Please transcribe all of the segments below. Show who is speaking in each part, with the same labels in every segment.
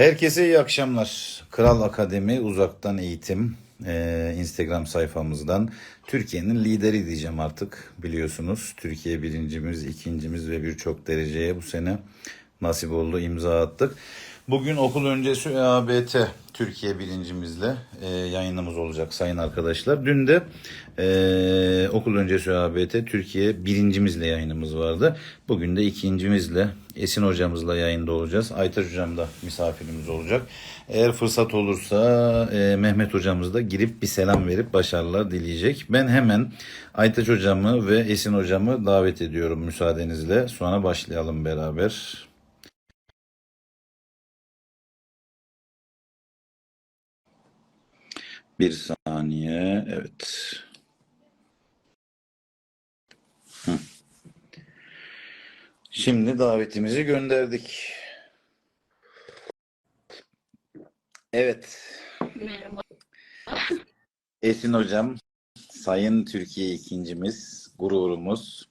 Speaker 1: Herkese iyi akşamlar. Kral Akademi Uzaktan Eğitim eee, Instagram sayfamızdan Türkiye'nin lideri diyeceğim artık biliyorsunuz. Türkiye birincimiz, ikincimiz ve birçok dereceye bu sene nasip oldu imza attık. Bugün okul öncesi ÖABT Türkiye birincimizle eee, yayınımız olacak sayın arkadaşlar. Dün de eee, okul öncesi ÖABT Türkiye birincimizle yayınımız vardı. Bugün de ikincimizle Esin hocamızla yayında olacağız. Aytaç hocam da misafirimiz olacak. Eğer fırsat olursa eee, Mehmet hocamız da girip bir selam verip başarılar dileyecek. Ben hemen Aytaç hocamı ve Esin hocamı davet ediyorum müsaadenizle. Sonra başlayalım beraber. Bir saniye. Evet. Hı. Şimdi davetimizi gönderdik. Evet.
Speaker 2: Merhaba.
Speaker 1: Esin hocam, Sayın Türkiye ikincimiz, gururumuz.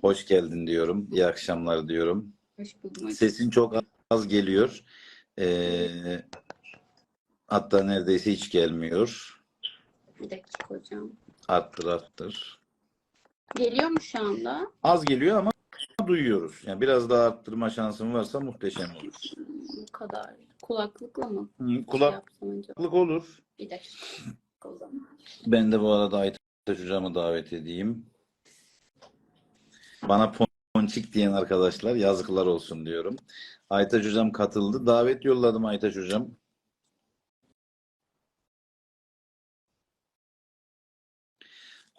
Speaker 1: Hoş geldin diyorum. İyi akşamlar diyorum.
Speaker 2: Hoş buldum.
Speaker 1: Sesin çok az geliyor. Ee, hatta neredeyse hiç gelmiyor.
Speaker 2: Bir dakika hocam.
Speaker 1: Arttır arttır.
Speaker 2: Geliyor mu şu anda?
Speaker 1: Az geliyor ama duyuyoruz. Yani biraz daha arttırma şansın varsa muhteşem olur.
Speaker 2: Bu kadar. Kulaklıkla mı?
Speaker 1: Hı,
Speaker 2: Şey
Speaker 1: Kulaklık
Speaker 2: acaba?
Speaker 1: olur.
Speaker 2: Bir dakika o zaman.
Speaker 1: Ben de bu arada Aytaç hocamı davet edeyim. Bana ponçik diyen arkadaşlar yazıklar olsun diyorum. Aytaç hocam katıldı. Davet yolladım Aytaç hocam.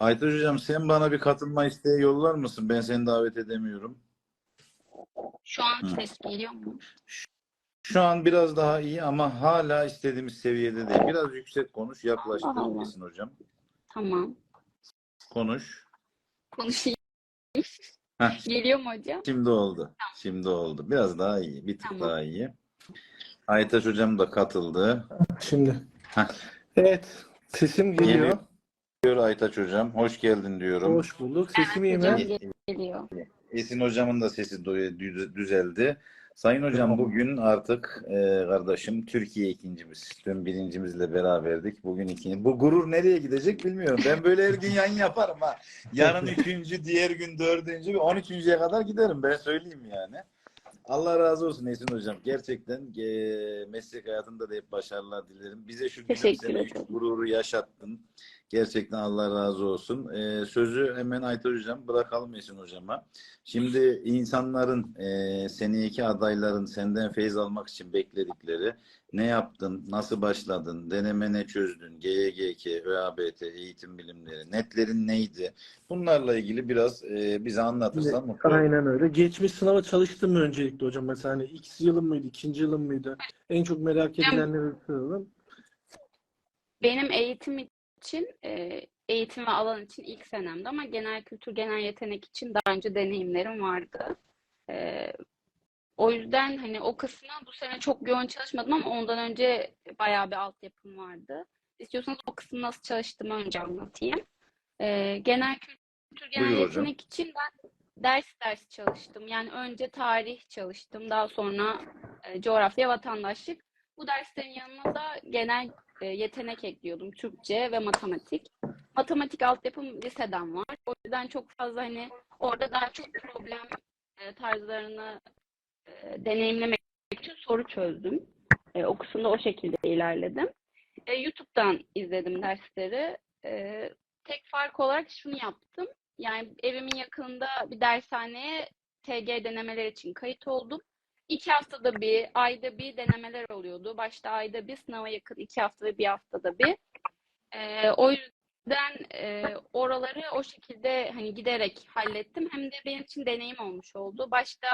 Speaker 1: Aytaç hocam sen bana bir katılma isteği yollar mısın? Ben seni davet edemiyorum.
Speaker 2: Şu an
Speaker 1: Hı.
Speaker 2: ses geliyor mu?
Speaker 1: Şu an biraz daha iyi ama hala istediğimiz seviyede değil. Biraz yüksek konuş. Yaklaştır
Speaker 2: Allah Allah.
Speaker 1: Esin hocam.
Speaker 2: Tamam.
Speaker 1: Konuş.
Speaker 2: Konuşayım.
Speaker 1: Heh.
Speaker 2: Geliyor mu hocam?
Speaker 1: Şimdi oldu. Şimdi oldu. Biraz daha iyi. Bir tık
Speaker 2: Tamam.
Speaker 1: daha iyi. Aytaç hocam da katıldı.
Speaker 3: Şimdi.
Speaker 1: Heh.
Speaker 3: Evet. Sesim geliyor.
Speaker 1: Diyor Aytaç hocam. Hoş geldin diyorum.
Speaker 3: Hoş bulduk. Sesim iyi mi?
Speaker 2: geliyor.
Speaker 1: Esin hocamın da sesi düzeldi. Sayın hocam bugün artık e, kardeşim Türkiye ikincimiz. Dün birincimizle beraberdik. Bugün ikinci. Bu gurur nereye gidecek bilmiyorum. Ben böyle her gün yayın yaparım ha. Yarın üçüncü, diğer gün dördüncü, on üçüncüye kadar giderim. Ben söyleyeyim yani. Allah razı olsun Esin hocam. Gerçekten e, meslek hayatında da hep başarılar dilerim. Bize şu
Speaker 2: Teşekkür
Speaker 1: gülümseme, şu
Speaker 2: ederim.
Speaker 1: gururu yaşattın. Gerçekten Allah razı olsun. E, sözü hemen Aytaç hocam bırakalım Esin hocama. Şimdi insanların, e, seneki adayların senden feyiz almak için bekledikleri ne yaptın, nasıl başladın, deneme ne çözdün, GYGK, ÖABT, eğitim bilimleri, netlerin neydi? Bunlarla ilgili biraz e, bize anlatırsan mutlu olurum.
Speaker 3: Aynen öyle. Geçmiş sınava çalıştın mı öncelikle hocam? Mesela hani X yılın mıydı, ikinci yılın mıydı? En çok merak edilenleri soralım.
Speaker 2: Benim eğitim için, e, eğitim ve alan için ilk senemde ama genel kültür, genel yetenek için daha önce deneyimlerim vardı. E, o yüzden hani o kısmına bu sene çok yoğun çalışmadım ama ondan önce bayağı bir altyapım vardı. İstiyorsanız o kısmı nasıl çalıştığımı önce anlatayım. E, genel kültür, genel
Speaker 1: Buyur hocam.
Speaker 2: yetenek için ben ders ders çalıştım. Yani önce tarih çalıştım, daha sonra e, coğrafya, vatandaşlık. Bu derslerin yanına da genel e, yetenek ekliyordum. Türkçe ve matematik. Matematik altyapım liseden var. O yüzden çok fazla hani orada daha çok problem e, tarzlarını e, deneyimlemek için soru çözdüm. E, o o şekilde ilerledim. E, YouTube'dan izledim dersleri. E, tek fark olarak şunu yaptım. Yani evimin yakınında bir dershaneye TG denemeler için kayıt oldum. İki haftada bir, ayda bir denemeler oluyordu. Başta ayda bir, sınava yakın iki haftada bir haftada bir. Ee, o yüzden e, oraları o şekilde hani giderek hallettim. Hem de benim için deneyim olmuş oldu. Başta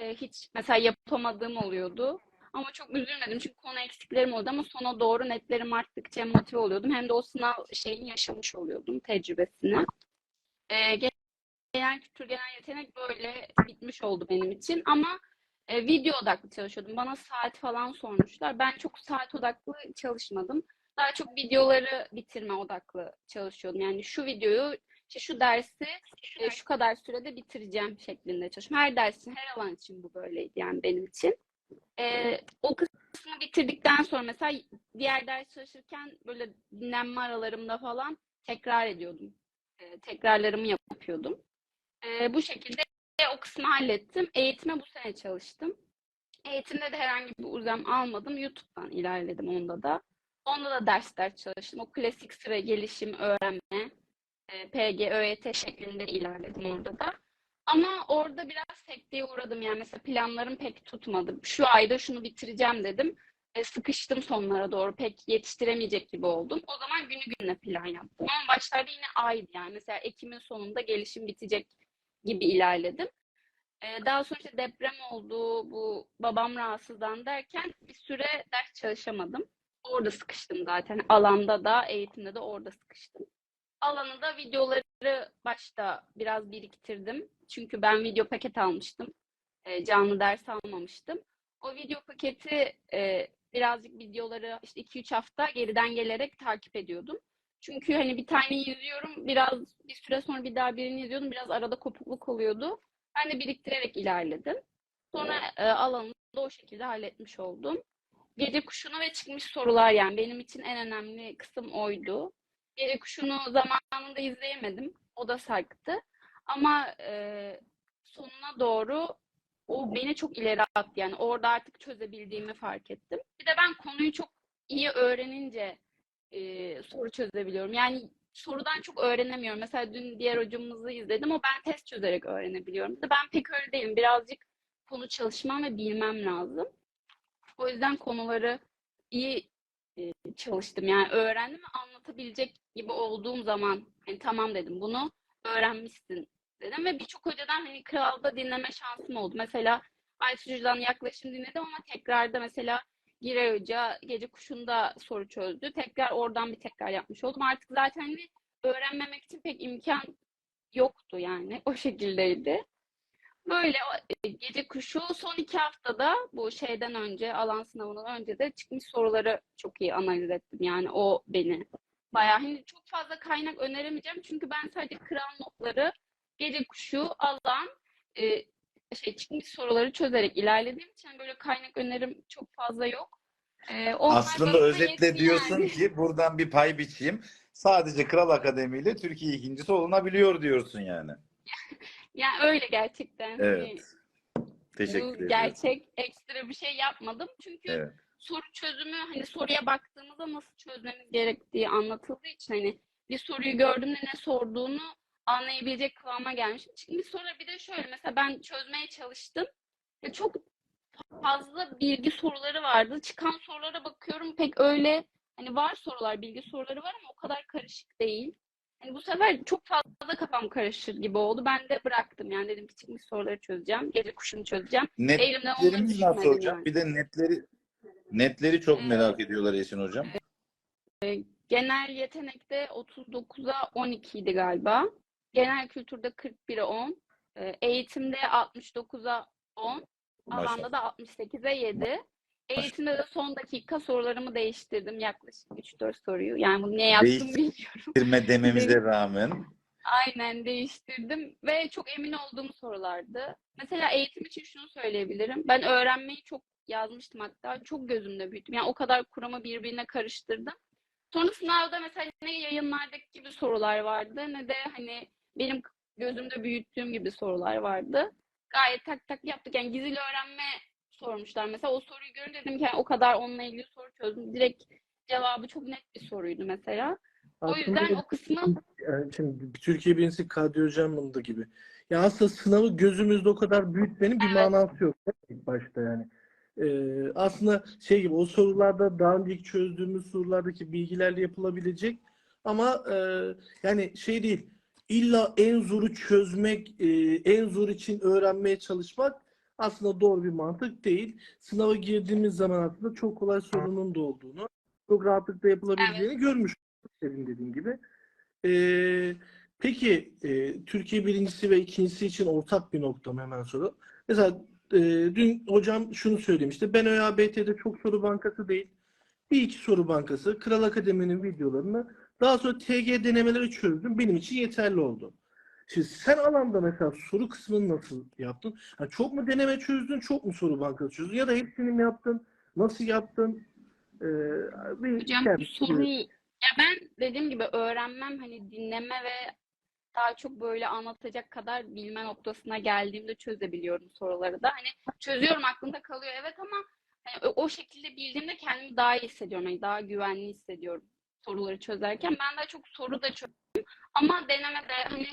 Speaker 2: e, hiç mesela yapamadığım oluyordu. Ama çok üzülmedim çünkü konu eksiklerim oldu ama sona doğru netlerim arttıkça motive oluyordum. Hem de o sınav şeyini yaşamış oluyordum, tecrübesini. Ee, genel kültür, genel yetenek böyle bitmiş oldu benim için. Ama e, video odaklı çalışıyordum. Bana saat falan sormuşlar. Ben çok saat odaklı çalışmadım. Daha çok videoları bitirme odaklı çalışıyordum. Yani şu videoyu, işte şu dersi e, şu kadar sürede bitireceğim şeklinde çalışıyorum. Her dersin, her alan için bu böyleydi yani benim için. E, o kısmı bitirdikten sonra mesela diğer ders çalışırken böyle dinlenme aralarımda falan tekrar ediyordum. Ee, tekrarlarımı yapıyordum. Ee, bu şekilde o kısmı hallettim. Eğitime bu sene çalıştım. Eğitimde de herhangi bir uzam almadım. YouTube'dan ilerledim onda da. Onda da ders ders çalıştım. O klasik sıra gelişim, öğrenme, e, PG, ÖYT şeklinde ilerledim orada da. Ama orada biraz sekteye uğradım. Yani mesela planlarım pek tutmadı. Şu ayda şunu bitireceğim dedim. E, sıkıştım sonlara doğru. Pek yetiştiremeyecek gibi oldum. O zaman günü gününe plan yaptım. Ama başlarda yine aydı yani. Mesela Ekim'in sonunda gelişim bitecek gibi ilerledim. E, daha sonra işte deprem oldu, bu babam rahatsızdan derken bir süre ders çalışamadım. Orada sıkıştım zaten. Alanda da, eğitimde de orada sıkıştım. Alanı da videoları başta biraz biriktirdim. Çünkü ben video paket almıştım. E, canlı ders almamıştım. O video paketi e, birazcık videoları işte 2-3 hafta geriden gelerek takip ediyordum. Çünkü hani bir tane izliyorum, biraz bir süre sonra bir daha birini izliyordum. Biraz arada kopukluk oluyordu. Ben de biriktirerek ilerledim. Sonra e, alanı da o şekilde halletmiş oldum. Gece kuşunu ve çıkmış sorular yani benim için en önemli kısım oydu. Gece kuşunu zamanında izleyemedim. O da sarktı. Ama e, sonuna doğru o beni çok ileri attı. Yani orada artık çözebildiğimi fark ettim. Bir de ben konuyu çok iyi öğrenince e, soru çözebiliyorum. Yani sorudan çok öğrenemiyorum. Mesela dün diğer hocamızı izledim. O ben test çözerek öğrenebiliyorum. Bir de Ben pek öyle değilim. Birazcık konu çalışmam ve bilmem lazım. O yüzden konuları iyi e, çalıştım. Yani öğrendim anlatabilecek gibi olduğum zaman hani tamam dedim bunu öğrenmişsin dedim ve birçok hocadan hani kralda dinleme şansım oldu. Mesela Ayşe Hoca'dan yaklaşım dinledim ama tekrarda mesela Giray Hoca gece kuşunda soru çözdü. Tekrar oradan bir tekrar yapmış oldum. Artık zaten hani öğrenmemek için pek imkan yoktu yani. O şekildeydi. Böyle e, gece kuşu son iki haftada bu şeyden önce alan sınavından önce de çıkmış soruları çok iyi analiz ettim. Yani o beni bayağı hani çok fazla kaynak öneremeyeceğim. Çünkü ben sadece kral notları gece kuşu alan e, şey çıkmış soruları çözerek ilerlediğim için böyle kaynak önerim çok fazla yok. E, onlar
Speaker 1: Aslında özetle diyorsun
Speaker 2: yani.
Speaker 1: ki buradan bir pay biçeyim. Sadece Kral Akademi ile Türkiye ikincisi olunabiliyor diyorsun yani.
Speaker 2: Yani öyle gerçekten. Hani
Speaker 1: Evet. Teşekkür
Speaker 2: bu
Speaker 1: ederim.
Speaker 2: gerçek ekstra bir şey yapmadım. Çünkü
Speaker 1: Evet.
Speaker 2: soru çözümü hani soruya baktığımızda nasıl çözmemiz gerektiği anlatıldığı için hani bir soruyu gördüğümde ne sorduğunu anlayabilecek kıvama gelmişim. Şimdi sonra bir de şöyle mesela ben çözmeye çalıştım. Ya çok fazla bilgi soruları vardı. Çıkan sorulara bakıyorum pek öyle hani var sorular, bilgi soruları var ama o kadar karışık değil. Hani bu sefer çok fazla kafam karışır gibi oldu. Ben de bıraktım yani dedim ki çıkmış soruları çözeceğim. Gece kuşunu çözeceğim.
Speaker 1: Netlerimiz nasıl hocam?
Speaker 2: yani.
Speaker 1: Bir de netleri netleri çok
Speaker 2: Ee,
Speaker 1: merak ediyorlar Esin hocam.
Speaker 2: Genel yetenekte 39'a 12 idi galiba. Genel kültürde 41'e 10. Ee, Eğitimde 69'a 10.
Speaker 1: Maşallah.
Speaker 2: Alanda da 68'e 7. Eğitimde de son dakika sorularımı değiştirdim. Yaklaşık 3-4 soruyu. Yani bunu niye yaptım bilmiyorum.
Speaker 1: Bitirme dememize rağmen
Speaker 2: Aynen değiştirdim ve çok emin olduğum sorulardı. Mesela eğitim için şunu söyleyebilirim. Ben öğrenmeyi çok yazmıştım hatta. Çok gözümde büyüttüm. Yani o kadar kuramı birbirine karıştırdım. Sonra sınavda mesela ne yayınlardaki gibi sorular vardı ne de hani benim gözümde büyüttüğüm gibi sorular vardı. Gayet tak tak yaptık. Yani gizli öğrenme sormuşlar. Mesela o soruyu görünce dedim ki yani o kadar onunla ilgili soru çözdüm. Direkt cevabı çok net bir soruydu mesela. O
Speaker 3: Aslında
Speaker 2: yüzden o kısmı
Speaker 3: yani şimdi Türkiye birincisi Kadir Hocam'ın da gibi. Ya aslında sınavı gözümüzde o kadar büyütmenin bir
Speaker 2: Evet.
Speaker 3: manası yok ilk başta yani. Ee, aslında şey gibi o sorularda daha önceki çözdüğümüz sorulardaki bilgilerle yapılabilecek ama e, yani şey değil illa en zoru çözmek e, en zor için öğrenmeye çalışmak aslında doğru bir mantık değil. Sınava girdiğimiz zaman aslında çok kolay sorunun da olduğunu çok rahatlıkla yapılabileceğini görmüş senin dediğin gibi. Ee, peki e, Türkiye birincisi ve ikincisi için ortak bir nokta mı hemen soru. Mesela e, dün hocam şunu söylemişti. Ben ÖABT'de çok soru bankası değil. Bir iki soru bankası. Kral Akademi'nin videolarını daha sonra TG denemeleri çözdüm. Benim için yeterli oldu. Şimdi sen alanda mesela soru kısmını nasıl yaptın? Ha, çok mu deneme çözdün, çok mu soru bankası çözdün? Ya da hepsini mi yaptın? Nasıl yaptın? Ee, bir
Speaker 2: Hocam
Speaker 3: kendisi-
Speaker 2: soru ya ben dediğim gibi öğrenmem hani dinleme ve daha çok böyle anlatacak kadar bilme noktasına geldiğimde çözebiliyorum soruları da. Hani çözüyorum aklımda kalıyor evet ama hani o o şekilde bildiğimde kendimi daha iyi hissediyorum. Hani daha güvenli hissediyorum soruları çözerken. Ben daha çok soru da çözdüm ama denemede hani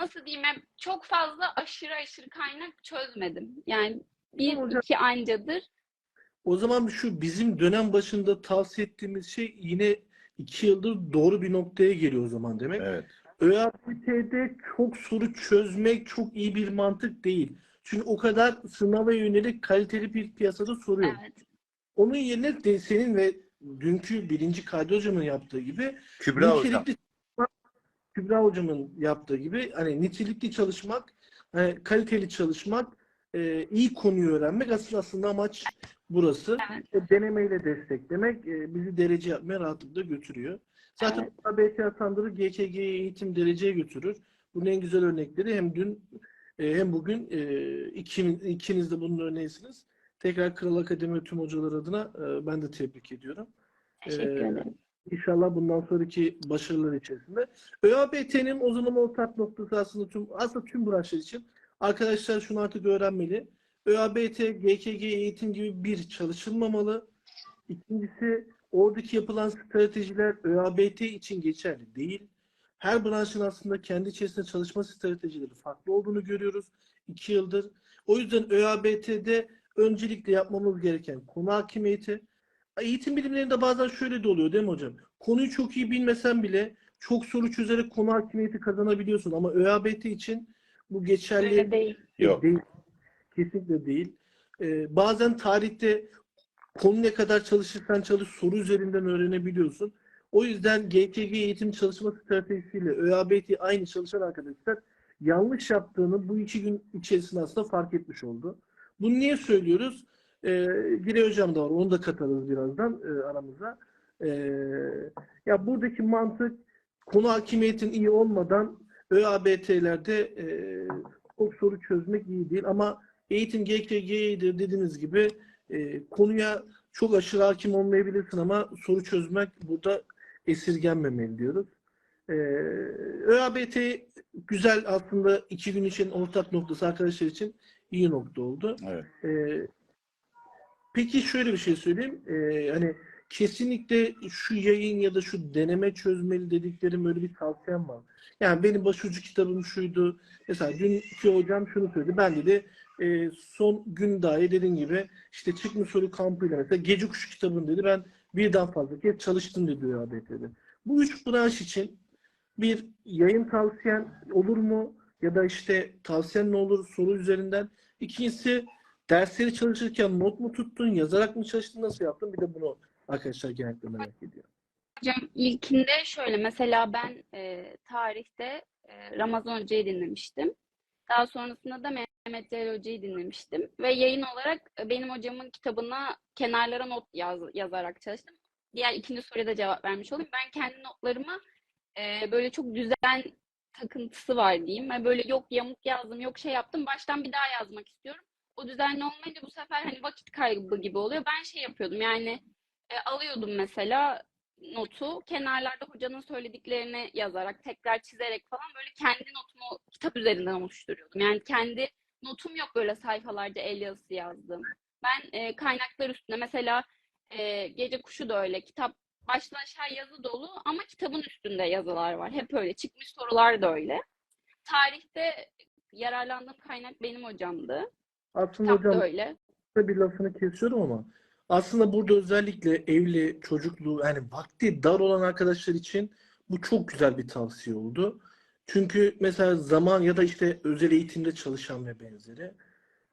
Speaker 2: nasıl diyeyim hep çok fazla aşırı aşırı kaynak çözmedim. Yani bir iki ancadır.
Speaker 3: O zaman şu bizim dönem başında tavsiye ettiğimiz şey yine iki yıldır doğru bir noktaya geliyor o zaman demek.
Speaker 1: Evet.
Speaker 3: ÖABT'de çok soru çözmek çok iyi bir mantık değil. Çünkü o kadar sınava yönelik kaliteli bir piyasada soru yok.
Speaker 2: Evet.
Speaker 3: Onun yerine de senin ve dünkü birinci Kaydı hocamın yaptığı gibi
Speaker 1: Kübra hocam.
Speaker 3: Kübra hocamın yaptığı gibi hani nitelikli çalışmak, hani kaliteli çalışmak, e, iyi konuyu öğrenmek aslında aslında amaç burası.
Speaker 2: Evet.
Speaker 3: E, denemeyle desteklemek e, bizi derece yapmaya rahatlıkla götürüyor. Zaten
Speaker 2: Evet.
Speaker 3: ABT atandırır, GKG eğitim dereceye götürür. Bunun en güzel örnekleri hem dün e, hem bugün e, ikiniz, ikiniz de bunun örneğisiniz. Tekrar Kral Akademi tüm hocalar adına e, ben de tebrik ediyorum.
Speaker 2: Teşekkür
Speaker 3: Ee,
Speaker 2: ederim.
Speaker 3: İnşallah bundan sonraki başarılar içerisinde. ÖABT'nin o zaman ortak noktası aslında tüm aslında tüm branşlar için arkadaşlar şunu artık öğrenmeli. ÖABT, GKG eğitim gibi bir çalışılmamalı. İkincisi oradaki yapılan stratejiler ÖABT için geçerli değil. Her branşın aslında kendi içerisinde çalışma stratejileri farklı olduğunu görüyoruz iki yıldır. O yüzden ÖABT'de öncelikle yapmamız gereken konu hakimiyeti. Eğitim bilimlerinde bazen şöyle de oluyor değil mi hocam? Konuyu çok iyi bilmesen bile çok soru çözerek konu hakimiyeti kazanabiliyorsun ama ÖABT için bu geçerli
Speaker 2: Öyle değil.
Speaker 1: Yok.
Speaker 3: değil. Kesinlikle değil. Ee, bazen tarihte konu ne kadar çalışırsan çalış soru üzerinden öğrenebiliyorsun. O yüzden GTG eğitim çalışma stratejisiyle ÖABT aynı çalışan arkadaşlar yanlış yaptığını bu iki gün içerisinde aslında fark etmiş oldu. Bunu niye söylüyoruz? Ee, Gire Hocam da var. Onu da katarız birazdan e, aramıza. Ee, ya buradaki mantık konu hakimiyetin iyi olmadan ÖABT'lerde e, çok soru çözmek iyi değil ama eğitim GKG'dir dediğiniz gibi e, konuya çok aşırı hakim olmayabilirsin ama soru çözmek burada esirgenmemeli diyoruz. E, ÖABT güzel aslında iki gün için ortak noktası arkadaşlar için iyi nokta oldu.
Speaker 1: Evet.
Speaker 3: Ee, peki şöyle bir şey söyleyeyim. Ee, hani kesinlikle şu yayın ya da şu deneme çözmeli dediklerim öyle bir tavsiyem var. Yani benim başucu kitabım şuydu. Mesela dünkü hocam şunu söyledi. Ben dedi e, son gün dahi dediğim gibi işte çıkmış soru kampıyla mesela Gece Kuşu kitabını dedi ben birden fazla kez çalıştım dedi ÖABT'de. Bu üç branş için bir yayın tavsiyen olur mu? Ya da işte tavsiyen ne olur soru üzerinden. İkincisi dersleri çalışırken not mu tuttun, yazarak mı çalıştın, nasıl yaptın? Bir de bunu arkadaşlar genellikle merak ediyor.
Speaker 2: Hocam ilkinde şöyle mesela ben e, tarihte e, Ramazan Hoca'yı dinlemiştim. Daha sonrasında da Mehmet Celal Hoca'yı dinlemiştim. Ve yayın olarak e, benim hocamın kitabına kenarlara not yaz, yazarak çalıştım. Diğer ikinci soruya da cevap vermiş olayım. Ben kendi notlarıma e, böyle çok düzen takıntısı var diyeyim. Hani böyle yok yamuk yazdım, yok şey yaptım. Baştan bir daha yazmak istiyorum. O düzenli olmayınca bu sefer hani vakit kaybı gibi oluyor. Ben şey yapıyordum yani e, alıyordum mesela notu kenarlarda hocanın söylediklerini yazarak tekrar çizerek falan böyle kendi notumu kitap üzerinden oluşturuyordum. Yani kendi notum yok böyle sayfalarca el yazısı yazdım. Ben e, kaynaklar üstüne mesela e, Gece Kuşu da öyle kitap baştan aşağı yazı dolu ama kitabın üstünde yazılar var. Hep öyle. Çıkmış sorular da öyle. Tarihte yararlandığım kaynak benim hocamdı.
Speaker 3: Aslında
Speaker 2: da
Speaker 3: hocam
Speaker 2: öyle.
Speaker 3: bir lafını kesiyorum ama aslında burada özellikle evli, çocuklu yani vakti dar olan arkadaşlar için bu çok güzel bir tavsiye oldu. Çünkü mesela zaman ya da işte özel eğitimde çalışan ve benzeri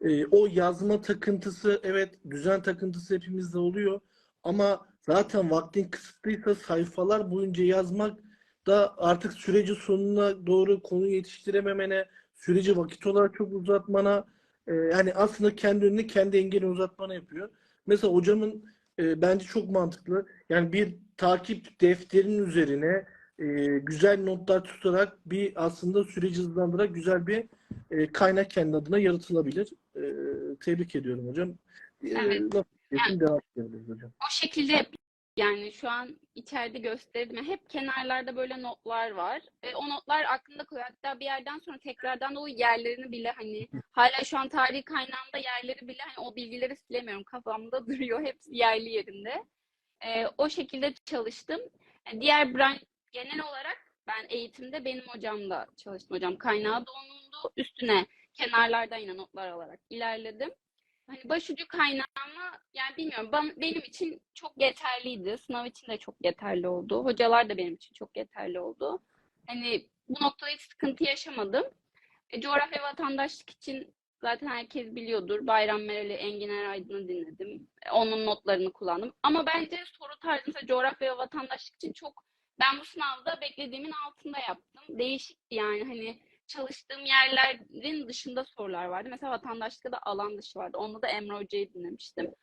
Speaker 3: e, o yazma takıntısı evet düzen takıntısı hepimizde oluyor ama zaten vaktin kısıtlıysa sayfalar boyunca yazmak da artık süreci sonuna doğru konuyu yetiştirememene, süreci vakit olarak çok uzatmana e, yani aslında kendi önüne kendi engeli uzatmana yapıyor. Mesela hocamın e, bence çok mantıklı. Yani bir takip defterinin üzerine e, güzel notlar tutarak bir aslında süreci hızlandırarak güzel bir e, kaynak kendi adına yaratılabilir. E, tebrik ediyorum hocam. E,
Speaker 2: Evet.
Speaker 3: laf- Kesin devam hocam.
Speaker 2: O şekilde yani şu an içeride gösterdim. Hep kenarlarda böyle notlar var. E, o notlar aklımda kalıyor. Hatta bir yerden sonra tekrardan da o yerlerini bile hani hala şu an tarihi kaynağımda yerleri bile hani o bilgileri silemiyorum. Kafamda duruyor. Hepsi yerli yerinde. E, o şekilde çalıştım. E, diğer branş genel olarak ben eğitimde benim hocamla çalıştım. Hocam kaynağı da onundu. Üstüne kenarlardan yine notlar alarak ilerledim. Hani başucu kaynağımı yani bilmiyorum ben, benim için çok yeterliydi. Sınav için de çok yeterli oldu. Hocalar da benim için çok yeterli oldu. Hani bu noktada hiç sıkıntı yaşamadım. E, coğrafya vatandaşlık için zaten herkes biliyordur. Bayram Meral'i, Engin Eraydın'ı dinledim. E, onun notlarını kullandım. Ama bence soru tarzı mesela coğrafya vatandaşlık için çok ben bu sınavda beklediğimin altında yaptım. Değişikti yani hani çalıştığım yerlerin dışında sorular vardı. Mesela vatandaşlıkta da alan dışı vardı. Onda da Emre Hoca'yı dinlemiştim.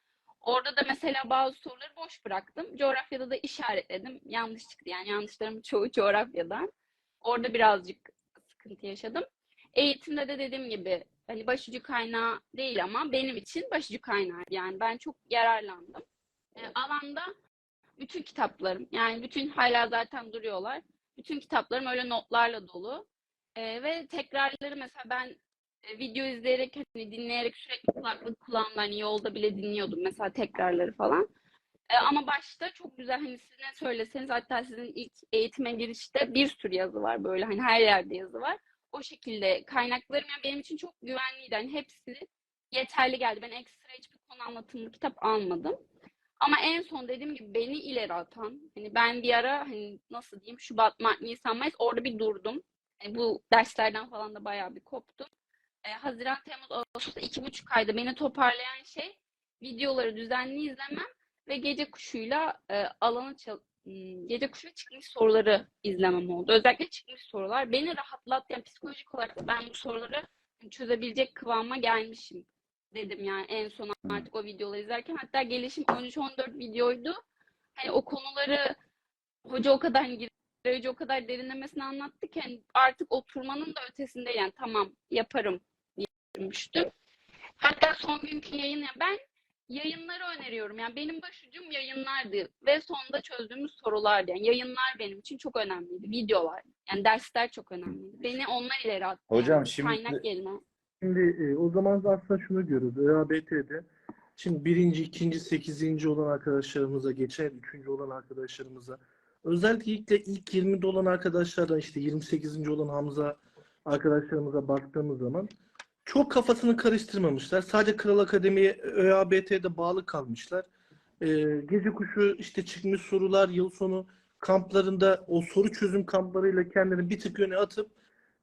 Speaker 2: Orada da mesela bazı soruları boş bıraktım. Coğrafyada da işaretledim. Yanlış çıktı. Yani yanlışlarım çoğu coğrafyadan. Orada birazcık sıkıntı yaşadım. Eğitimde de dediğim gibi hani başucu kaynağı değil ama benim için başucu kaynağı. Yani ben çok yararlandım. E, alanda bütün kitaplarım yani bütün hala zaten duruyorlar. Bütün kitaplarım öyle notlarla dolu. Ee, ve tekrarları mesela ben e, video izleyerek hani dinleyerek sürekli kulaklık kulağımda hani yolda bile dinliyordum mesela tekrarları falan. Ee, ama başta çok güzel hani siz ne söyleseniz hatta sizin ilk eğitime girişte bir sürü yazı var böyle hani her yerde yazı var. O şekilde kaynaklarım yani benim için çok güvenliydi. Hani hepsi yeterli geldi. Ben ekstra hiçbir konu anlatımlı kitap almadım. Ama en son dediğim gibi beni ileri atan, hani ben bir ara hani nasıl diyeyim Şubat, Mart, Nisan, Mayıs orada bir durdum. Yani bu derslerden falan da bayağı bir koptum. Ee, Haziran, Temmuz, Ağustos iki buçuk ayda beni toparlayan şey videoları düzenli izlemem ve gece kuşuyla e, alanı Hmm, gece kuşu çıkmış soruları izlemem oldu. Özellikle çıkmış sorular beni rahatlattı. Yani psikolojik olarak ben bu soruları çözebilecek kıvama gelmişim dedim yani en son artık o videoları izlerken. Hatta gelişim 13-14 videoydu. Hani o konuları hoca o kadar Hoca o kadar derinlemesine anlattı ki hani artık oturmanın da ötesinde yani tamam yaparım diye. Hatta son günkü yayın ya ben yayınları öneriyorum. Yani benim başucum yayınlardı ve sonunda çözdüğümüz sorulardı. Yani yayınlar benim için çok önemliydi. Videolar. Yani dersler çok önemliydi. Beni onlar ileri attı.
Speaker 1: Hocam
Speaker 2: yani,
Speaker 1: şimdi-
Speaker 2: kaynak yerine.
Speaker 3: Şimdi e, o zaman da aslında şunu görüyoruz. ÖABT'de şimdi birinci, ikinci, sekizinci olan arkadaşlarımıza, geçen üçüncü olan arkadaşlarımıza özellikle ilk 20'de olan arkadaşlardan işte 28. olan Hamza arkadaşlarımıza baktığımız zaman çok kafasını karıştırmamışlar. Sadece Kral Akademi'ye ÖABT'de bağlı kalmışlar. E, gece kuşu işte çıkmış sorular yıl sonu kamplarında o soru çözüm kamplarıyla kendini bir tık öne atıp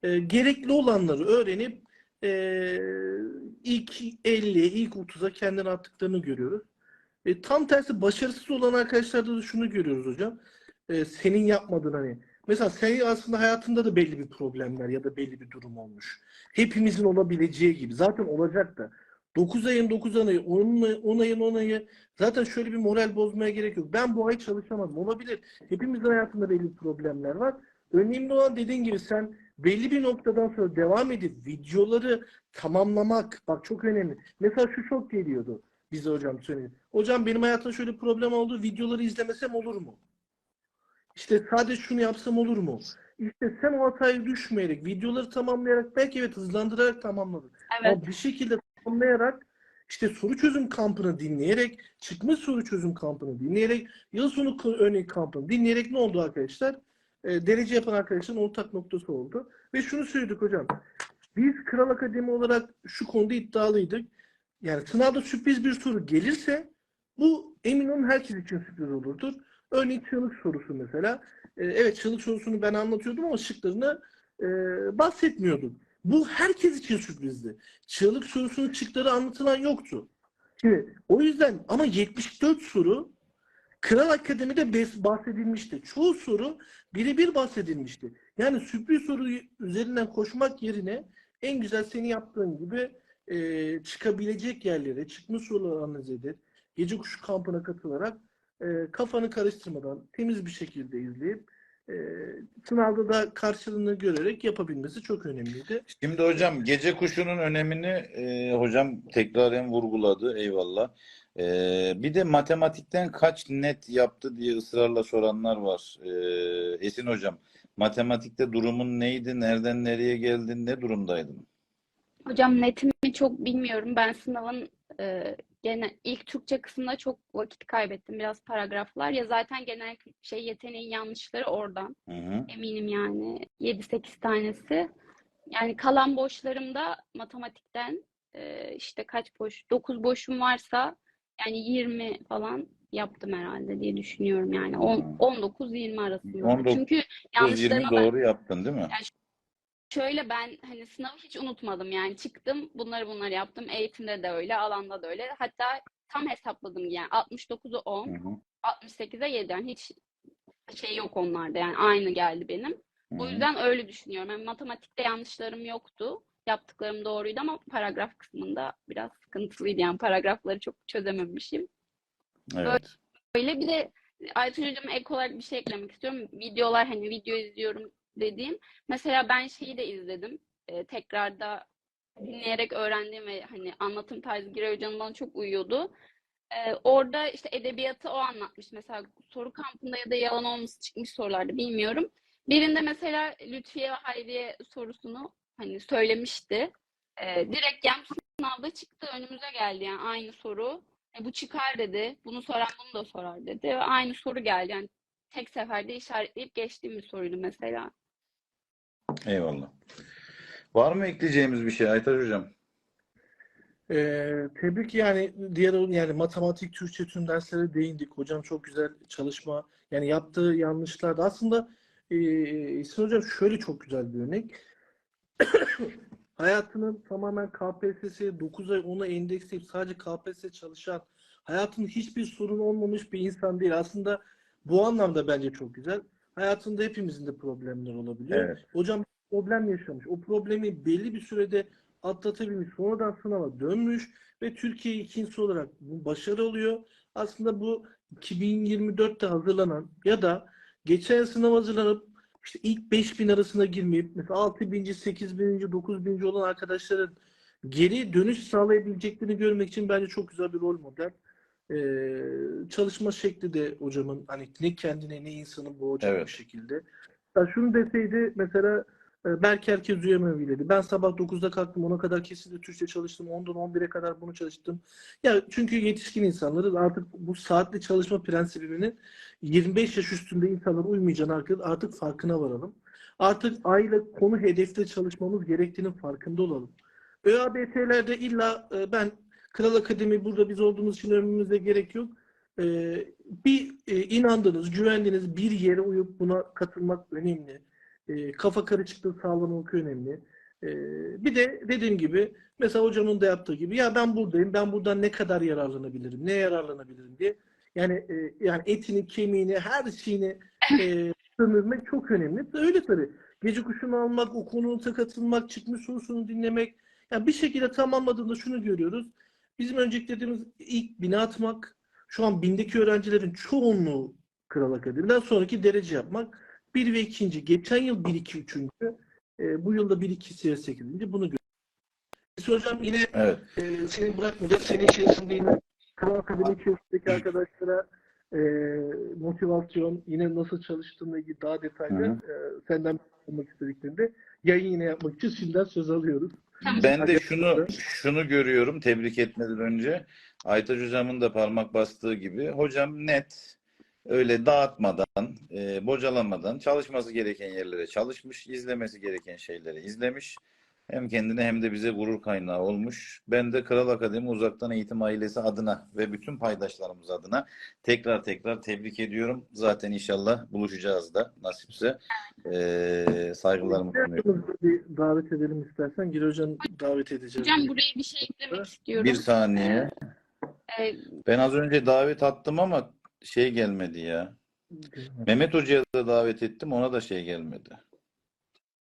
Speaker 3: e, gerekli olanları öğrenip e, ilk 50, ilk 30'a kendini attıklarını görüyoruz. E, tam tersi başarısız olan arkadaşlarda da şunu görüyoruz hocam. E, senin yapmadığın hani. Mesela senin aslında hayatında da belli bir problemler ya da belli bir durum olmuş. Hepimizin olabileceği gibi. Zaten olacak da. 9 ayın 9 ayı, 10, ay- 10 ayın 10 ayı zaten şöyle bir moral bozmaya gerek yok. Ben bu ay çalışamadım. Olabilir. Hepimizin hayatında belli problemler var. Önemli olan dediğin gibi sen belli bir noktadan sonra devam edip videoları tamamlamak bak çok önemli. Mesela şu çok geliyordu bize hocam söyledi. Hocam benim hayatımda şöyle problem oldu. Videoları izlemesem olur mu? İşte sadece şunu yapsam olur mu? İşte sen o hataya düşmeyerek, videoları tamamlayarak, belki evet hızlandırarak tamamladın.
Speaker 2: Evet.
Speaker 3: Ama bir şekilde tamamlayarak, işte soru çözüm kampını dinleyerek, çıkmış soru çözüm kampını dinleyerek, yıl sonu örnek kampını dinleyerek ne oldu arkadaşlar? E, derece yapan arkadaşların ortak noktası oldu. Ve şunu söyledik hocam. Biz Kral Akademi olarak şu konuda iddialıydık. Yani sınavda sürpriz bir soru gelirse bu emin olun herkes için sürpriz olurdur. Örneğin çığlık sorusu mesela. E, evet çığlık sorusunu ben anlatıyordum ama şıklarını e, bahsetmiyordum. Bu herkes için sürprizdi. Çığlık sorusunun şıkları anlatılan yoktu. Şimdi o yüzden ama 74 soru Kral Akademi'de bahsedilmişti. Çoğu soru birebir bahsedilmişti. Yani sürpriz soru üzerinden koşmak yerine en güzel senin yaptığın gibi e, çıkabilecek yerlere, çıkmış soruları analiz edip, gece kuşu kampına katılarak e, kafanı karıştırmadan temiz bir şekilde izleyip e, sınavda da karşılığını görerek yapabilmesi çok önemliydi.
Speaker 1: Şimdi hocam gece kuşunun önemini e, hocam tekraren vurguladı. Eyvallah. Ee, bir de matematikten kaç net yaptı diye ısrarla soranlar var. Ee, Esin hocam, matematikte durumun neydi? Nereden nereye geldin? Ne durumdaydın?
Speaker 2: Hocam netimi çok bilmiyorum. Ben sınavın e, gene ilk Türkçe kısmında çok vakit kaybettim. Biraz paragraflar. Ya zaten genel şey yeteneğin yanlışları oradan.
Speaker 1: Hı hı.
Speaker 2: Eminim yani 7-8 tanesi. Yani kalan boşlarımda matematikten e, işte kaç boş? 9 boşum varsa yani 20 falan yaptım herhalde diye düşünüyorum yani. On-
Speaker 1: Hmm.
Speaker 2: 19-20 arasında.
Speaker 1: 19,
Speaker 2: Çünkü
Speaker 1: 20
Speaker 2: yanlışlarıma ben
Speaker 1: doğru yaptın değil mi?
Speaker 2: Şöyle ben hani sınavı hiç unutmadım yani çıktım bunları bunları yaptım eğitimde de öyle alanda da öyle hatta tam hesapladım yani 69'u 10
Speaker 1: Hı hı.
Speaker 2: 68'e 7 yani hiç şey yok onlarda yani aynı geldi benim.
Speaker 1: Hı
Speaker 2: O
Speaker 1: hı.
Speaker 2: yüzden öyle düşünüyorum. Yani matematikte yanlışlarım yoktu. Yaptıklarım doğruydu ama paragraf kısmında biraz sıkıntılıydı. Yani paragrafları çok çözememişim.
Speaker 1: Evet.
Speaker 2: Öyle bir de Aytun Hocam'a ek olarak bir şey eklemek istiyorum. Videolar hani video izliyorum dediğim. Mesela ben şeyi de izledim. Ee, tekrarda dinleyerek öğrendiğim ve hani anlatım tarzı Giray Hoca'nın bana çok uyuyordu. Ee, orada işte edebiyatı o anlatmış. Mesela soru kampında ya da yalan olması çıkmış sorularda bilmiyorum. Birinde mesela Lütfiye ve Hayriye sorusunu hani söylemişti. Ee, direkt yani sınavda çıktı önümüze geldi yani aynı soru. E, bu çıkar dedi. Bunu soran bunu da sorar dedi. Ve aynı soru geldi. Yani tek seferde işaretleyip geçtiğim bir soruydu mesela.
Speaker 1: Eyvallah. Var mı ekleyeceğimiz bir şey Aytaç hocam?
Speaker 3: Ee, tebrik yani diğer yani matematik, Türkçe tüm derslere değindik. Hocam çok güzel çalışma. Yani yaptığı yanlışlar da aslında e, Hocam şöyle çok güzel bir örnek. Hayatının tamamen KPSS'ye 9 ay ona endeksleyip sadece KPSS çalışan, hayatında hiçbir sorun olmamış bir insan değil. Aslında bu anlamda bence çok güzel. Hayatında hepimizin de problemler olabiliyor.
Speaker 1: Evet.
Speaker 3: Hocam problem yaşamış. O problemi belli bir sürede atlatabilmiş. Sonradan sınava dönmüş ve Türkiye ikincisi olarak başarı oluyor. Aslında bu 2024'te hazırlanan ya da geçen sınav hazırlanıp işte ilk 5000 arasına girmeyip mesela 6000. 8000. 9000. olan arkadaşların geri dönüş sağlayabileceklerini görmek için bence çok güzel bir rol model. Ee, çalışma şekli de hocamın hani ne kendine ne insanın bu hocam
Speaker 1: Evet.
Speaker 3: bu şekilde. Ya şunu deseydi mesela e, belki herkes uyuyamayabilirdi. Ben sabah 9'da kalktım ona kadar kesinlikle Türkçe çalıştım. 10'dan 11'e kadar bunu çalıştım. Ya çünkü yetişkin insanları artık bu saatli çalışma prensibinin 25 yaş üstünde insanlar uymayacağını artık, artık farkına varalım. Artık aile konu hedefte çalışmamız gerektiğinin farkında olalım. ÖABT'lerde illa e, ben Kral Akademi burada biz olduğumuz için övmemize gerek yok. E, bir e, inandığınız, güvendiğiniz bir yere uyup buna katılmak önemli. E, kafa karışıklığı sağlamak önemli. E, bir de dediğim gibi mesela hocamın da yaptığı gibi ya ben buradayım, ben buradan ne kadar yararlanabilirim, ne yararlanabilirim diye. Yani e, yani etini, kemiğini, her şeyini e, sömürmek çok önemli. Öyle tabii. Gece kuşunu almak, o konuya katılmak, çıkmış sorusunu dinlemek. Yani bir şekilde tamamladığında şunu görüyoruz. Bizim öncelikle dediğimiz ilk bina atmak. Şu an bindeki öğrencilerin çoğunluğu Kral Akademi'den sonraki derece yapmak. Bir ve ikinci. Geçen yıl bir, iki, üçüncü. E, bu yılda bir, iki, siyasi sekizinci. Bunu görüyoruz. Hocam yine
Speaker 1: Evet.
Speaker 3: e, seni bırakmayacağız. Senin içerisinde yine Kral Akademi içerisindeki arkadaşlara e, motivasyon, yine nasıl çalıştığınla ilgili daha detaylı
Speaker 1: Hı
Speaker 3: e, senden almak istediklerinde yayın yine yapmak için şimdiden söz alıyoruz.
Speaker 1: Ben de şunu şunu görüyorum tebrik etmeden önce. Aytaç hocamın da parmak bastığı gibi hocam net öyle dağıtmadan, e, bocalamadan çalışması gereken yerlere çalışmış, izlemesi gereken şeyleri izlemiş. Hem kendine hem de bize gurur kaynağı olmuş. Ben de Kral Akademi Uzaktan Eğitim ailesi adına ve bütün paydaşlarımız adına tekrar tekrar tebrik ediyorum. Zaten inşallah buluşacağız da nasipse. E, saygılarımı sunuyorum.
Speaker 3: Bir davet edelim istersen. Gir Hocam davet edeceğiz.
Speaker 2: Hocam buraya bir şey eklemek istiyorum.
Speaker 1: Bir saniye.
Speaker 2: Ee,
Speaker 1: Ben az önce davet attım ama şey gelmedi ya. Mehmet Hoca'ya da davet ettim ona da şey gelmedi.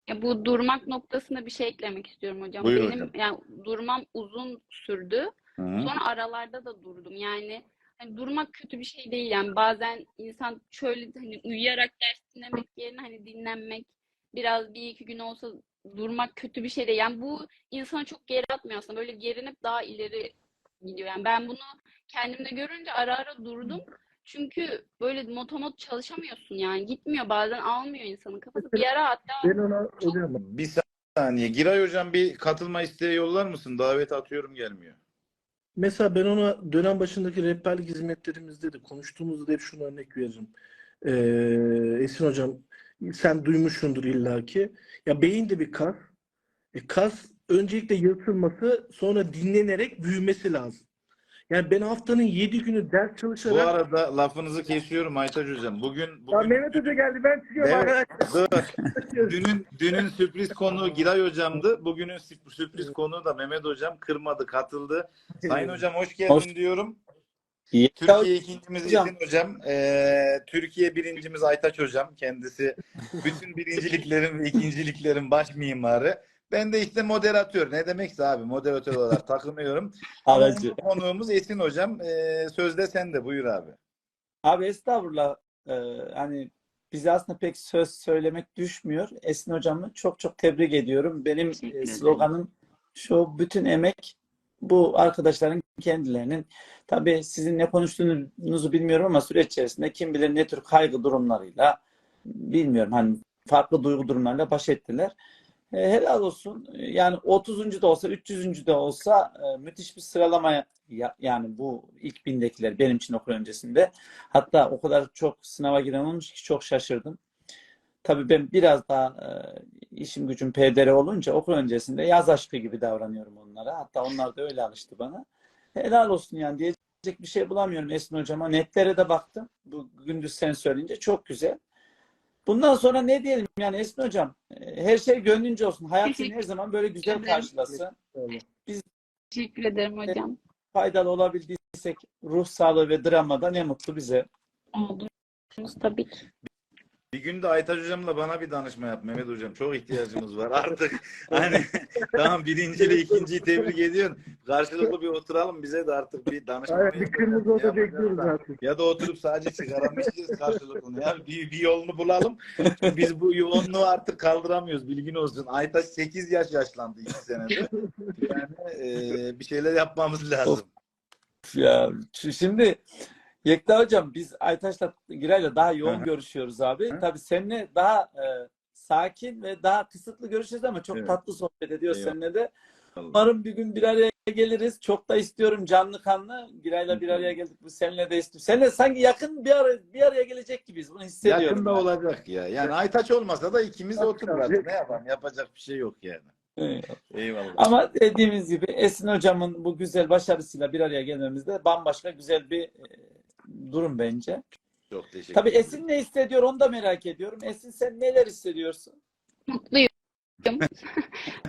Speaker 2: Ya bu durmak noktasında bir şey eklemek istiyorum hocam.
Speaker 1: Buyur
Speaker 2: Benim
Speaker 1: hocam.
Speaker 2: yani durmam uzun sürdü.
Speaker 1: Hı hı.
Speaker 2: Sonra aralarda da durdum. Yani hani durmak kötü bir şey değil. Yani bazen insan şöyle hani uyuyarak ders dinlemek yerine hani dinlenmek biraz bir iki gün olsa durmak kötü bir şey değil. Yani bu insanı çok geri atmıyor aslında. Böyle gerinip daha ileri gidiyor. Yani ben bunu kendimde görünce ara ara durdum. Çünkü böyle motomot çalışamıyorsun yani. Gitmiyor bazen almıyor insanın kafası. Bir ara hatta
Speaker 3: Ben ona hocam
Speaker 1: Bir saniye. Giray hocam bir katılma isteği yollar mısın? Davet atıyorum gelmiyor.
Speaker 3: Mesela ben ona dönem başındaki rehberlik hizmetlerimizde de konuştuğumuzda da hep şunu örnek veririm. Ee, Esin hocam sen duymuşsundur illaki. Ya beyin de bir kas. E, kas öncelikle yırtılması sonra dinlenerek büyümesi lazım. Yani ben haftanın 7 günü ders
Speaker 1: Bu
Speaker 3: çalışarak
Speaker 1: arada lafınızı kesiyorum Aytaç hocam. Bugün
Speaker 3: Ya
Speaker 1: bugün
Speaker 3: Mehmet Hoca geldi ben çıkıyorum
Speaker 1: Evet.
Speaker 3: arkadaşlar.
Speaker 1: Dur. Dünün dünün sürpriz konuğu Giray hocamdı. Bugünün sürp- sürpriz konuğu da Mehmet hocam kırmadı, katıldı. Sayın hocam hoş geldin
Speaker 4: Hoş-
Speaker 1: diyorum.
Speaker 4: İyi.
Speaker 1: Türkiye ikincimiz
Speaker 4: Hocam.
Speaker 1: Esin hocam. Ee, Türkiye birincimiz Aytaç hocam. Kendisi bütün birinciliklerin ve ikinciliklerin baş mimarı. Ben de işte moderatör. Ne demekse abi moderatör olarak takınıyorum. Ama
Speaker 4: Aracı.
Speaker 1: konuğumuz Esin hocam. Ee, sözde sen de buyur abi.
Speaker 4: Abi estağfurullah. Ee, hani bize aslında pek söz söylemek düşmüyor. Esin hocamı çok çok tebrik ediyorum. Benim e, sloganım şu bütün emek bu arkadaşların kendilerinin. Tabii sizin ne konuştuğunuzu bilmiyorum ama süreç içerisinde kim bilir ne tür kaygı durumlarıyla bilmiyorum hani farklı duygu durumlarıyla baş ettiler. E, helal olsun. E, Yani 30. da olsa 300. de olsa e, müthiş bir sıralama ya- yani bu ilk bindekiler benim için okul öncesinde. Hatta o kadar çok sınava giren olmuş ki çok şaşırdım. Tabii ben biraz daha işim gücüm PDR olunca okul öncesinde yaz aşkı gibi davranıyorum onlara. Hatta onlar da öyle alıştı bana. Helal olsun yani diyecek bir şey bulamıyorum Esin hocama. Netlere de baktım. Bu gündüz sen söyleyince çok güzel. Bundan sonra ne diyelim yani Esin hocam e, her şey gönlünce olsun. Hayat seni
Speaker 2: Teşekkür
Speaker 4: her zaman böyle güzel karşılasın.
Speaker 2: teşekkür ederim hocam.
Speaker 4: Faydalı olabildiysek ruh sağlığı ve dramada ne mutlu bize.
Speaker 2: Oldunuz tabii ki.
Speaker 1: Bir gün de Aytaç hocamla bana bir danışma yap Mehmet hocam. Çok ihtiyacımız var artık. Hani tamam birinciyle ikinciyi tebrik ediyorsun. Karşılıklı bir oturalım bize de artık bir danışma.
Speaker 3: Evet, bir kırmızı oda bekliyoruz
Speaker 1: da.
Speaker 3: artık.
Speaker 1: Ya da oturup sadece sigara mı içeceğiz karşılıklı? Ya bir, bir yolunu bulalım. Biz bu yoğunluğu artık kaldıramıyoruz. Bilgin olsun. Aytaç 8 yaş yaşlandı 2 senede. Yani e, bir şeyler yapmamız lazım.
Speaker 4: Ya şu- şimdi Yekta hocam biz Aytaş'la Giray'la daha yoğun
Speaker 1: hı.
Speaker 4: görüşüyoruz abi.
Speaker 1: Hı.
Speaker 4: Tabii seninle daha e, sakin ve daha kısıtlı görüşeceğiz ama çok
Speaker 1: Evet.
Speaker 4: tatlı sohbet ediyoruz
Speaker 1: Eyvallah.
Speaker 4: seninle de.
Speaker 1: Allah.
Speaker 4: Umarım bir gün bir araya geliriz. Çok da istiyorum canlı kanlı. Giray'la bir araya geldik. Bu seninle de istiyorum. Seninle sanki yakın bir ara bir araya gelecek gibiyiz. Bunu hissediyorum.
Speaker 1: Yakında
Speaker 4: ben.
Speaker 1: olacak ya. Yani Aytaç olmasa da ikimiz
Speaker 3: Tabii,
Speaker 1: oturur
Speaker 3: tabii.
Speaker 1: artık. Ne yapalım? Yapacak bir şey yok yani.
Speaker 4: Evet.
Speaker 1: Eyvallah.
Speaker 4: Ama dediğimiz gibi Esin hocamın bu güzel başarısıyla bir araya gelmemizde bambaşka güzel bir e, durum bence.
Speaker 1: Çok teşekkür
Speaker 4: Tabii
Speaker 1: ederim.
Speaker 4: Esin ne hissediyor onu da merak ediyorum. Esin sen neler hissediyorsun?
Speaker 2: Mutluyum.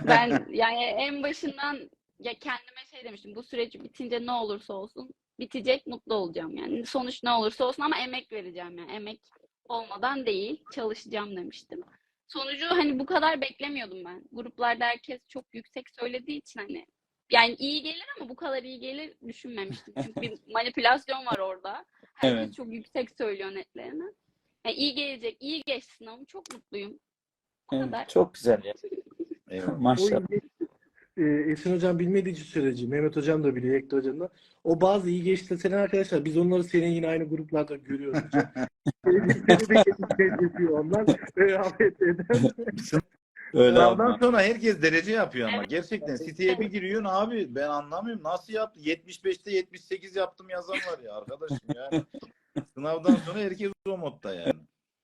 Speaker 2: Ben yani en başından ya kendime şey demiştim. Bu süreç bitince ne olursa olsun bitecek, mutlu olacağım yani. Sonuç ne olursa olsun ama emek vereceğim yani. Emek olmadan değil, çalışacağım demiştim. Sonucu hani bu kadar beklemiyordum ben. Gruplarda herkes çok yüksek söylediği için hani yani iyi gelir ama bu kadar iyi gelir düşünmemiştim. Çünkü bir manipülasyon var orada. Herkes
Speaker 4: Evet.
Speaker 2: çok yüksek söylüyor netlerini. Yani iyi gelecek, iyi geçti sınavım. Çok mutluyum. O
Speaker 4: Evet,
Speaker 2: kadar.
Speaker 4: çok güzel ya.
Speaker 1: Eyvallah.
Speaker 4: Maşallah.
Speaker 3: Ee, Esin hocam bilmediği için süreci, Mehmet hocam da biliyor, Ekta hocam da. O bazı iyi geçti senin arkadaşlar. Biz onları senin yine aynı gruplarda görüyoruz. Seni de yapıyor onlar. Eden.
Speaker 4: Öyle
Speaker 1: Sınavdan sonra herkes derece yapıyor ama
Speaker 2: Evet.
Speaker 1: gerçekten siteye bir giriyorsun abi ben anlamıyorum nasıl yaptı 75'te 78 yaptım yazan var ya arkadaşım yani sınavdan sonra herkes o modda yani.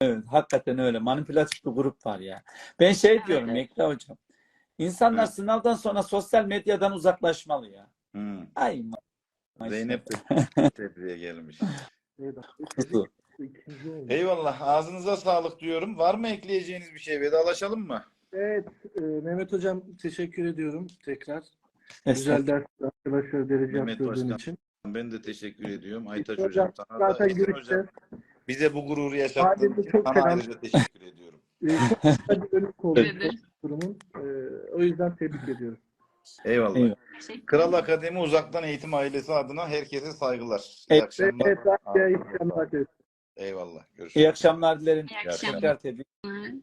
Speaker 4: Evet, hakikaten öyle. Manipülatif bir grup var ya. Ben şey
Speaker 2: Evet,
Speaker 4: diyorum
Speaker 2: evet.
Speaker 4: Mekla hocam. İnsanlar
Speaker 1: Evet.
Speaker 4: sınavdan sonra sosyal medyadan uzaklaşmalı ya.
Speaker 1: Hmm.
Speaker 4: Ay.
Speaker 1: Zeynep de tebriğe gelmiş. Eyvallah ağzınıza sağlık diyorum. Var mı ekleyeceğiniz bir şey? Vedalaşalım mı?
Speaker 3: Evet, e, Mehmet hocam teşekkür ediyorum tekrar. Güzel ders arkadaşlar derece
Speaker 1: Mehmet Başkan.
Speaker 3: için.
Speaker 1: Ben de teşekkür ediyorum. Aytaç
Speaker 3: Hocam,
Speaker 1: hocam sana da
Speaker 3: Zaten
Speaker 1: Esin hocam
Speaker 3: görüşeceğiz.
Speaker 1: bize bu gururu yaşattığın
Speaker 3: Halinde
Speaker 1: için
Speaker 3: çok
Speaker 1: sana
Speaker 3: selam.
Speaker 1: ayrıca teşekkür ediyorum.
Speaker 3: E, çok güzel bir örnek oldu
Speaker 2: Teşekkür ederim.
Speaker 3: durumun. E, o yüzden tebrik ediyorum.
Speaker 1: Eyvallah.
Speaker 4: Eyvallah.
Speaker 2: Teşekkür
Speaker 1: Kral Akademi Uzaktan Eğitim Ailesi adına herkese saygılar. İyi
Speaker 4: Evet,
Speaker 1: akşamlar.
Speaker 3: Evet, evet, iyi akşamlar.
Speaker 1: Eyvallah. Görüşürüz.
Speaker 4: İyi akşamlar dilerim.
Speaker 2: İyi akşamlar.
Speaker 4: Tekrar tebrik
Speaker 2: ederim.